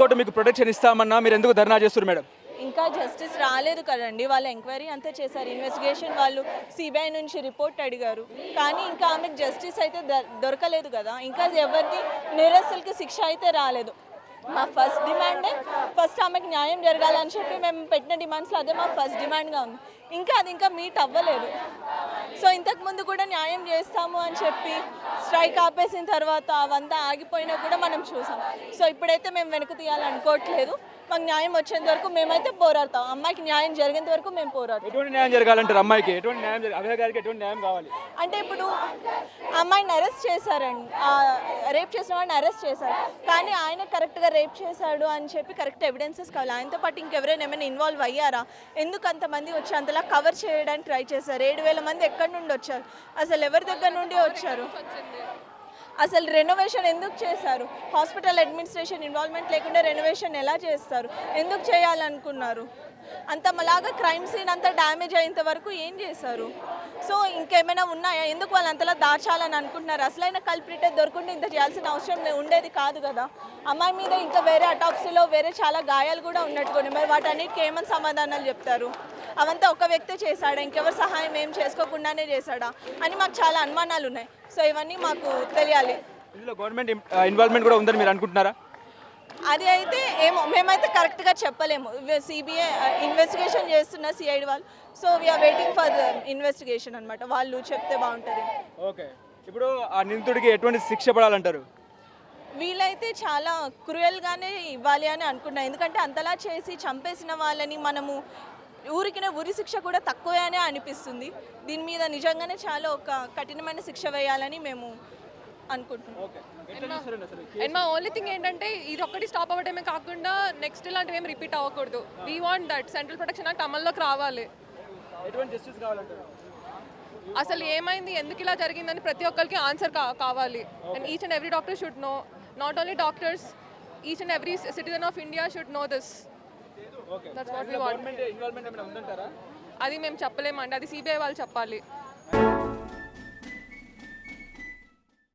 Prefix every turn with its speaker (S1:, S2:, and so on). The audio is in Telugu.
S1: కోర్టు మీకు ప్రొటెక్షన్ ఇస్తామన్నా మీరు ఎందుకు ధర్నా చేస్తున్నారు మేడం?
S2: ఇంకా జస్టిస్ రాలేదు కదండి. వాళ్ళు ఎంక్వైరీ అంతా చేశారు. ఇన్వెస్టిగేషన్ వాళ్ళు సిబిఐ నుంచి రిపోర్ట్ అడిగారు. కానీ ఇంకా ఆమెకు జస్టిస్ అయితే దొరకలేదు కదా. ఇంకా ఎవరిది నిరస్తులకి శిక్ష అయితే రాలేదు. మా ఫస్ట్ డిమాండే ఫస్ట్ ఆమెకు న్యాయం జరగాలని చెప్పి మేము పెట్టిన డిమాండ్స్లో అదే మా ఫస్ట్ డిమాండ్గా ఉంది. ఇంకా అది ఇంకా మీట్ అవ్వలేదు. సో ఇంతకు ముందు కూడా న్యాయం చేస్తాము అని చెప్పి స్ట్రైక్ ఆపేసిన తర్వాత అవంతా ఆగిపోయినా కూడా మనం చూసాం. సో ఇప్పుడైతే మేము వెనక్కి తీయాలనుకోవట్లేదు. మాకు న్యాయం వచ్చేంత వరకు మేమైతే పోరాడతాం. అమ్మాయికి న్యాయం జరిగేంత వరకు మేము పోరాడతాం.
S1: ఎటువంటి న్యాయం జరగాలంటారు అమ్మాయికి? ఎటువంటి న్యాయం జరగాలి అభయ గారికి ఎటువంటి న్యాయం కావాలి?
S2: అంటే ఇప్పుడు అమ్మాయిని అరెస్ట్ చేశారండి. రేప్ చేసిన వాడిని అరెస్ట్ చేశారు. కానీ ఆయన కరెక్ట్గా రేప్ చేశాడు అని చెప్పి కరెక్ట్ ఎవిడెన్సెస్ కావాలి. ఆయనతో పాటు ఇంకెవరైనా ఏమైనా ఇన్వాల్వ్ అయ్యారా? ఎందుకు అంతమంది వచ్చి అంతలా కవర్ చేయడానికి ట్రై చేశారు? ఏడు వేల మంది ఎక్కడి నుండి వచ్చారు? అసలు ఎవరి దగ్గర నుండి వచ్చారు? అసలు రెనోవేషన్ ఎందుకు చేశారు? హాస్పిటల్ అడ్మినిస్ట్రేషన్ ఇన్వాల్వ్మెంట్ లేకుండా రెనోవేషన్ ఎలా చేస్తారు? ఎందుకు చేయాలనుకున్నారు? అంత మలాగా క్రైమ్ సీన్ అంతా డ్యామేజ్ అయ్యేంత వరకు ఏం చేశారు? సో ఇంకేమైనా ఉన్నాయా? ఎందుకు వాళ్ళు అంతలా దాచాలని అనుకుంటున్నారు? అసలైన కల్ప్రిటే దొరుకుంటే ఇంత చేయాల్సిన అవసరం లే- ఉండేది కాదు కదా. అమ్మాయి మీద ఇంకా వేరే అటాప్సీలో వేరే చాలా గాయాలు కూడా ఉన్నట్టుకోండి మరి వాటన్నిటికీ ఏమైనా సమాధానాలు చెప్తారు? అవంతా ఒక వ్యక్తే చేశాడా ఇంకెవరు సహాయం ఏం చేసుకోకుండానే చేశాడా అని మాకు చాలా అనుమానాలు ఉన్నాయి. సో ఇవన్నీ మాకు తెలియాలి.
S1: ఇందులో గవర్నమెంట్ ఇన్వాల్వ్మెంట్ కూడా ఉందని మీరు అనుకుంటున్నారా?
S2: అది అయితే ఏమో మేమైతే కరెక్ట్గా చెప్పలేము. సిబిఐ ఇన్వెస్టిగేషన్ చేస్తున్న సిఐడి వాళ్ళు. So we are waiting for investigation అనమాట వాళ్ళు చెప్తే బాగుంటుంది.
S1: ఓకే. ఇప్పుడు ఆ నిందితుడికి ఎటువంటి శిక్ష పడాలంటారు?
S2: వీళ్ళైతే చాలా క్రూయల్గానే ఇవ్వాలి అని అనుకున్నాను ఎందుకంటే అంతలా చేసి చంపేసిన వాళ్ళని మనము ఊరికిన ఉరి శిక్ష కూడా తక్కువే అనే అనిపిస్తుంది. దీని మీద నిజంగానే చాలా ఒక కఠినమైన శిక్ష వేయాలని మేము అనుకుంటున్నాం.
S3: అండ్ మా ఓన్లీ థింగ్ ఏంటంటే ఇది ఒక్కటి స్టాప్ అవ్వడమే కాకుండా నెక్స్ట్ ఇలాంటివి ఏం రిపీట్ అవ్వకూడదు. We want that central protection act అమల్లోకి రావాలి.
S1: ఎటువంటి జస్టిస్ కావాలంటారు?
S3: అసలు ఏమైంది? ఎందుకు ఇలా జరిగిందని ప్రతి ఒక్కరికి ఆన్సర్ కావాలి. And each and every doctor should know not only doctors each and every citizen of India should know this that's what we want అది మేము చెప్పలేమండి. అది సిబిఐ వాళ్ళు చెప్పాలి.